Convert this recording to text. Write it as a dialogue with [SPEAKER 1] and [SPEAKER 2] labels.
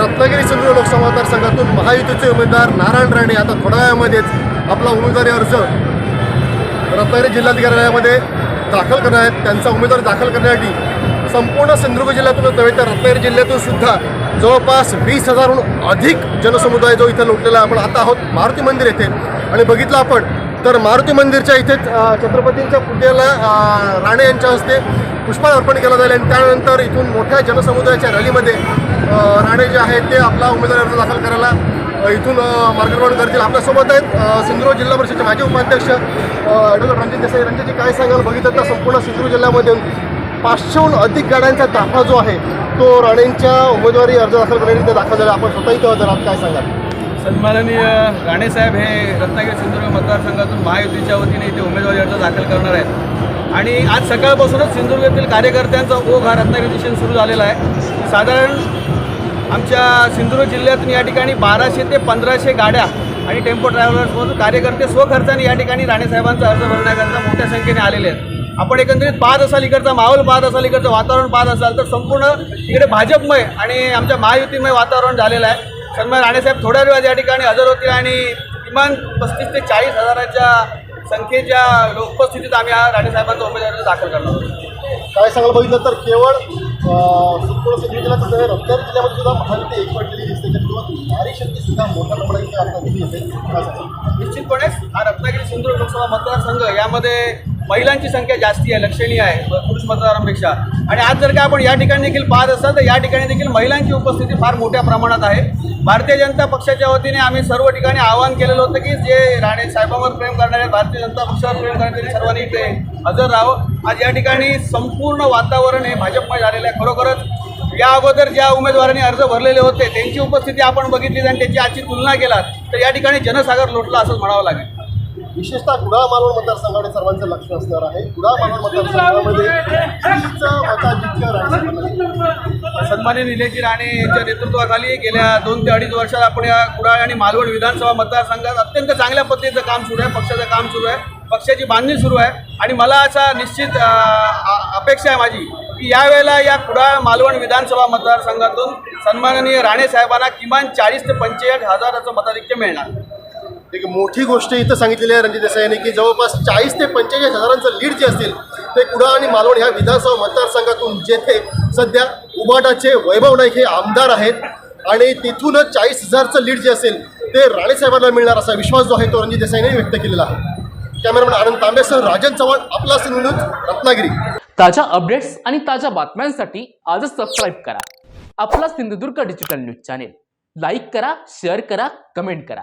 [SPEAKER 1] रत्नागिरी सिंधुदुर्ग लोकसभा मतदारसंघातून महायुतीचे उमेदवार नारायण राणे आता थोड्या वेळामध्येच आपला उमेदवारी अर्ज रत्नागिरी जिल्हाधिकाऱ्यालयामध्ये दाखल करणार आहेत. त्यांचा उमेदवार दाखल करण्यासाठी संपूर्ण सिंधुदुर्ग जिल्ह्यातून नव्हे तर रत्नागिरी जिल्ह्यातून सुद्धा जवळपास वीस हजारहून अधिक जनसमुदाय जो इथं लोटलेला आपण आता आहोत मारुती मंदिर येथे. आणि बघितलं आपण तर मारुती मंदिरच्या इथेच छत्रपतींच्या पुतळ्याला राणे यांच्या हस्ते पुष्पाळ अर्पण केलं जाईल. आणि त्यानंतर इथून मोठ्या जनसमुदायाच्या रॅलीमध्ये राणे जे आहेत ते आपला उमेदवारी अर्ज दाखल करायला इथून मार्गक्रमण करतील. आपल्यासोबत आहेत सिंधुदुर्ग जिल्हा परिषदेचे माजी उपाध्यक्ष ॲडव्होकेट रणजित देसाई. रणजितजी काय सांगाल? बघितलं तर संपूर्ण सिंधुदुर्ग जिल्ह्यामध्ये पाचशेहून अधिक गाड्यांचा ताफा जो आहे तो राणेंच्या उमेदवारी अर्ज दाखल करण्यासाठी दाखल झाला. आपण स्वतःही तेव्हा जर काय सांगाल?
[SPEAKER 2] सन्माननीय राणेसाहेब हे रत्नागिरी सिंधुदुर्ग मतदारसंघातून महायुतीच्या वतीने इथे उमेदवारी अर्ज दाखल करणार आहेत. आणि आज सकाळपासूनच सिंधुदुर्गातील कार्यकर्त्यांचा ओघ हा रत्नागिरी दिशेने सुरू झालेला आहे. साधारण आमच्या सिंधुदुर्ग जिल्ह्यातून या ठिकाणी बाराशे ते पंधराशे गाड्या आणि टेम्पो ट्रॅव्हलर्समधून कार्यकर्ते स्वखर्चाने या ठिकाणी राणेसाहेबांचा अर्ज भरण्याकरता मोठ्या संख्येने आलेले आहेत. आपण एकंदरीत पाहत असाल इकडचा माहोल पाहत असाल इकडचं वातावरण पाहत असाल तर संपूर्ण इकडे भाजपमय आणि आमच्या महायुतीमय वातावरण झालेलं आहे. सन्मान राणेसाहेब थोड्या वेळात या ठिकाणी हजर होतील आणि किमान पस्तीस ते चाळीस हजाराच्या संख्येच्या उपस्थितीत आम्ही हा राणेसाहेबांचा उमेदवार दाखल करणार आहोत.
[SPEAKER 1] काय सांगायला बघितलं तर केवळ अ, संपूर्ण सिंधुदुर्ग जिल्ह्यात रत्नागिरी जिल्ह्यामध्ये सुद्धा महायुती एकवटलेली दिसते. किंवा नारी शक्ती सुद्धा मोठ्या प्रमाणात रत्नागिरी आता दिसून येते
[SPEAKER 2] निश्चितपणे हा रत्नागिरी सिंधुदुर्ग लोकसभा मतदारसंघ यामध्ये महिलांची संख्या जास्ती आहे लक्षणीय आहे पुरुष मतदारांपेक्षा. आणि आज जर का आपण या ठिकाणी देखील पाहत असाल तर या ठिकाणी देखील महिलांची उपस्थिती फार मोठ्या प्रमाणात आहे. भारतीय जनता पक्षाच्या वतीने आम्ही सर्व ठिकाणी आवाहन केलेलं होतं की जे राणे साहेबांवर प्रेम करणारे भारतीय जनता पक्षावर प्रेम करणारे सर्वांनी इथे हजर राहावं. आज या ठिकाणी संपूर्ण वातावरण हे भाजपमध्ये झालेलं आहे. खरोखरच या अगोदर ज्या उमेदवारांनी अर्ज भरलेले होते त्यांची उपस्थिती आपण बघितली आणि त्याची आजची तुलना केला तर या ठिकाणी जनसागर लोटला असंच म्हणावं लागेल.
[SPEAKER 1] विशेषतः कुडाळ मालवण मतदारसंघाकडे सर्वांचं लक्ष असणार आहे. कुडाळ मालवण मतदारसंघामध्ये कितीचं
[SPEAKER 2] सन्मान्य निलेजी राणे यांच्या नेतृत्वाखाली गेल्या दोन ते अडीच वर्षात आपण या कुडाळ आणि मालवण विधानसभा मतदारसंघात अत्यंत चांगल्या पद्धतीचं काम सुरू आहे पक्षाचं काम सुरू आहे पक्षाची बांधणी सुरू आहे. आणि मला असा निश्चित अपेक्षा आहे माझी की यावेळेला या कुडाळ मालवण विधानसभा मतदारसंघातून सन्माननीय राणे साहेबांना किमान चाळीस ते पंचेचाळीस हजाराचं मताधिक्य मिळणार.
[SPEAKER 1] एक मोठी गोष्ट इथं सांगितलेली आहे रणजित देसाई यांनी की जवळपास चाळीस ते पंचेचाळीस हजारांचं लीड जे असतील ते कुडाळ आणि मालवण ह्या विधानसभा मतदारसंघातून जेथे सध्या उबाटाचे वैभव नाईक हे आमदार आहेत आणि तिथूनच चाळीस हजारचं लीड जे असेल ते राणेसाहेबांना मिळणार असा विश्वास जो आहे तो रणजित देसाईने व्यक्त केलेला आहे. कॅमेरामॅन आनंद तांबेसह राजन चव्हाण आपला सिंधू न्यूज रत्नागिरी.
[SPEAKER 3] ताज्या अपडेट्स आणि ताज्या बातम्यांसाठी आजच सबस्क्राईब करा. आपला Sindhudurg digital news channel like करा शेअर करा कमेंट करा.